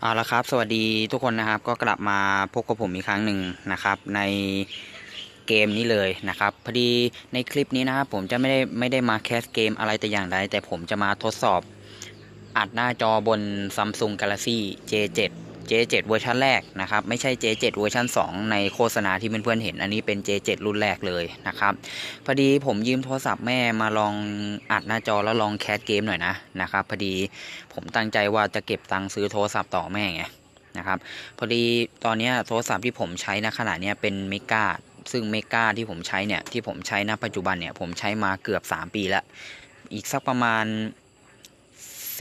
เอาละครับ สวัสดีทุกคนนะครับ ก็กลับมาพบกับผมอีกครั้งหนึ่งนะครับ ในเกมนี้เลยนะครับ พอดีในคลิปนี้นะครับผมจะไม่ได้ไม่ได้มาแคสเกมอะไรแต่อย่างใดแต่ผมจะมาทดสอบอัดหน้าจอบน Samsung Galaxy J7 J7 เวอร์ชันแรกนะครับไม่ใช่ J7 เวอร์ชัน2 ในโฆษณาที่เพื่อนๆเห็นอันนี้เป็น J7 รุ่นแรกเลยนะครับพอดีผมยืมโทรศัพท์แม่มาลองอัดหน้าจอแล้วลองแคสเกมหน่อยนะนะครับพอดีผมตั้งใจว่าจะเก็บตังค์ซื้อโทรศัพท์ต่อแม่ไงนะครับพอดีตอนนี้โทรศัพท์ที่ผมใช้ณขณะนี้เป็นเมกาซึ่งเมกาที่ผมใช้เนี่ยที่ผมใช้ณปัจจุบันเนี่ยผมใช้มาเกือบ 3 ปีแล้วอีกสักประมาณ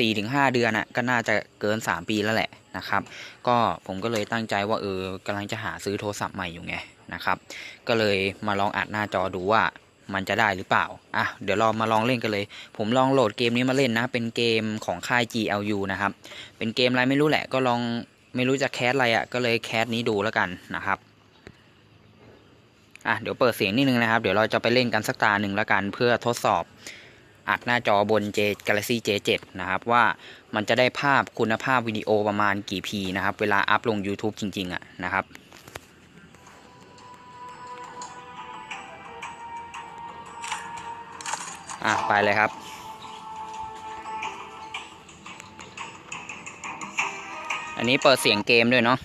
4-5 เดือนน่ะก็น่าจะเกิน 3 ปีแล้วแหละนะครับ ก็ผมก็เลยตั้งใจว่าเออกำลังจะหาซื้อโทรศัพท์ใหม่อยู่ไงนะครับ ก็เลยมาลองอัดหน้าจอดูว่ามันจะได้หรือเปล่า อะ เดี๋ยวเรามาลองเล่นกันเลย ผมลองโหลดเกมนี้มาเล่นนะ เป็นเกมของค่าย GLU นะครับ เป็นเกมอะไรไม่รู้แหละ ก็ลองไม่รู้จะแคสอะไรอะ่ะ ก็เลยแคสนี้ดูแล้วกันนะครับ อะ เดี๋ยวเปิดเสียงนิดนึงนะครับ เดี๋ยวเราจะไปเล่นกันสักตาหนึ่งแล้วกัน เพื่อทดสอบ อัดหน้าจอบน J Galaxy J7 นะครับว่ามันจะได้ภาพคุณภาพวิดีโอประมาณกี่ P นะครับ เวลาอัพลง YouTube จริง ๆอะนะครับอะไปเลยครับอันนี้เปิดเสียงเกมด้วยเนาะ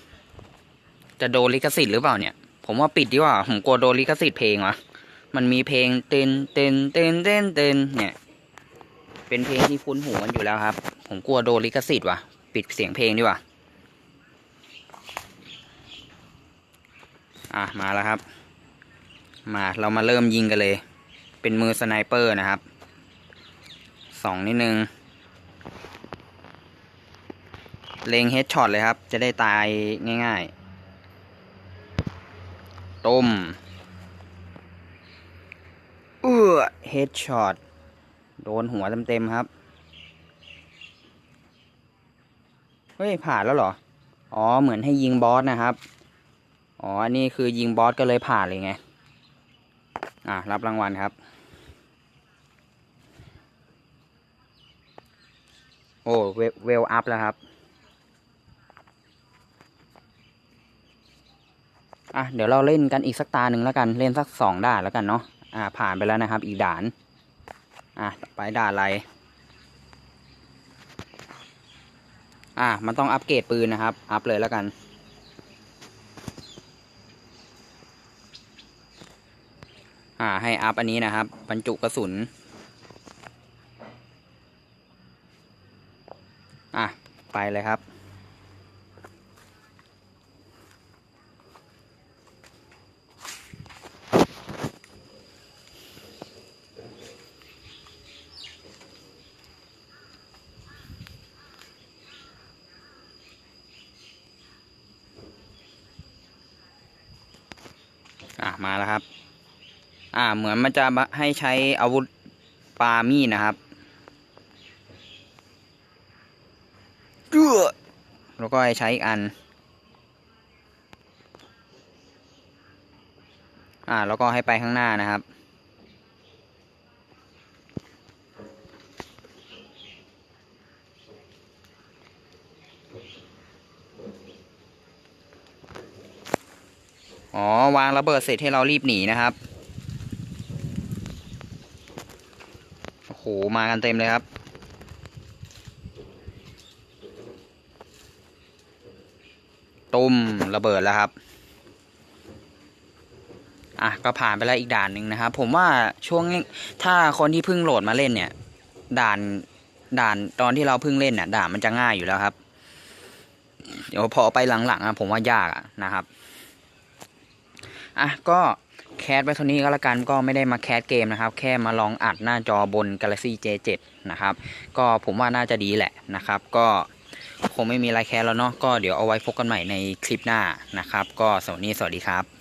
จะโดนลิขสิทธิ์หรือเปล่าเนี่ย ผมว่าปิดดีกว่า ผมกลัวโดนลิขสิทธิ์เพลงวะมันมีเพลงเต้นเต้นเต้นเต้นเต้นเนี่ย เป็นเพลงที่คุ้นหูกันอยู่แล้วครับ ผมกลัวโดนลิขสิทธิ์ว่ะ ปิดเสียงเพลงดีกว่า อะ มาแล้วครับ มาเรามาเริ่มยิงกันเลย เป็นมือสไนเปอร์นะครับ สองนิดนึง เลงเฮดช็อตเลยครับ จะได้ตายง่ายๆ ต้ม เอื้อเฮดช็อต โดนหัวเต็มๆครับ เฮ้ย ผ่านแล้วเหรอ อ๋อ เหมือนให้ยิงบอสนะครับ อ๋อ อันนี้คือยิงบอสก็เลยผ่านเลยไง อะ รับรางวัลครับ โอ้เวเวลอัพแล้วครับ อะ เดี๋ยวเราเล่นกันอีกสักตาหนึ่งแล้วกัน เล่นสักสองด่านแล้วกันเนาะ อ่า ผ่านไปแล้วนะครับ อีกด่าน อะไปด่าอะไร อะมันต้องอัปเกรดปืนนะครับ อัพเลยแล้วกันอ่าให้อัพอันนี้นะครับ บรรจุกระสุน อะไปเลยครับ อะมาแล้วครับ อ่าเหมือนมันจะให้ใช้อาวุธปามีนะครับเรือแล้วก็ให้ใช้อีกอัน อ่า แล้วก็ให้ไปข้างหน้านะครับ อ๋อ วางระเบิดเสร็จให้เรารีบหนีนะครับ โอ้โห มากันเต็มเลยครับ ตุ้มระเบิดแล้วครับ อะ ก็ผ่านไปแล้วอีกด่านหนึ่งนะครับ ผมว่าช่วงถ้าคนที่เพิ่งโหลดมาเล่นเนี่ย ด่านด่านตอนที่เราเพิ่งเล่นเนี่ยด่านมันจะง่ายอยู่แล้วครับ เดี๋ยวพอไปหลังๆอะผมว่ายากนะครับ อะก็แคสไว้เท่านี้ก็แล้วกันก็ไม่ได้มาแคสเกมนะครับ แค่มาลองอัดหน้าจอบน Galaxy J7 นะครับ ก็ผมว่าน่าจะดีแหละนะครับ ก็คงไม่มีอะไรแคสแล้วเนาะก็เดี๋ยวเอาไว้พบกันใหม่ในคลิปหน้านะครับ ก็สวัสดีสวัสดีครับ